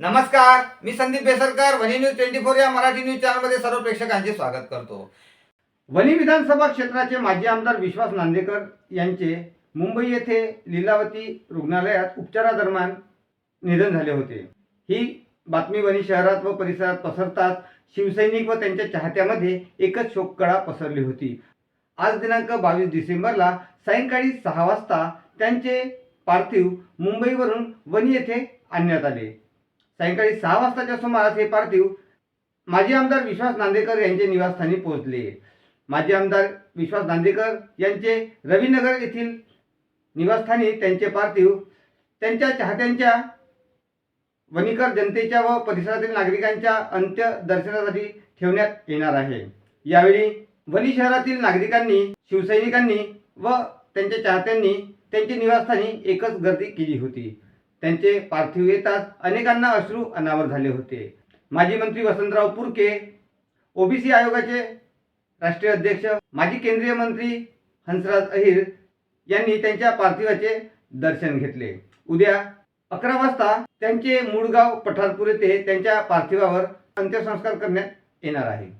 नमस्कार मी Sandeep Besarkar Wani news twenty four या Marathi news चॅनलमध्ये सर्व प्रेक्षकांचे स्वागत करतो. वनी विधानसभा क्षेत्राचे माजी आमदार विश्वास नांदेकर यांचे मुंबई येथे लीलावती रुग्णालयात उपचारादरम्यान निधन झाले होते. ही बातमी वणी शहरात व परिसरात पसरताच शिवसैनिक व त्यांच्या चाहत्यामध्ये एकच शोककळा पसरली होती. आज दिनांक बावीस डिसेंबरला सायंकाळी सहा वाजता त्यांचे पार्थिव मुंबईवरून वनी येथे आणण्यात आले. सायंकाळी सहा वाजताच्या सुमारास हे पार्थिव माजी आमदार विश्वास नांदेकर यांचे निवासस्थानी पोहोचले. माजी आमदार विश्वास नांदेकर यांचे रवीनगर येथील निवासस्थानी त्यांचे पार्थिव त्यांच्या चाहत्यांच्या वणीकर जनतेच्या व परिसरातील नागरिकांच्या अंत्यदर्शनासाठी ठेवण्यात येणार आहे. यावेळी वणी शहरातील नागरिकांनी शिवसैनिकांनी व त्यांच्या चाहत्यांनी त्यांच्या निवासस्थानी एकच गर्दी केली होती. त्यांचे पार्थिव येताच अनेकांना अश्रू अनावर झाले होते. माजी मंत्री वसंतराव पुरके ओबीसी आयोगाचे राष्ट्रीय अध्यक्ष माजी केंद्रीय मंत्री हंसराज अहिर यांनी त्यांच्या पार्थिवाचे दर्शन घेतले. उद्या अकरा वाजता त्यांचे मूळ गाव पठारपूर येथे त्यांच्या पार्थिवावर अंत्यसंस्कार करण्यात येणार आहे.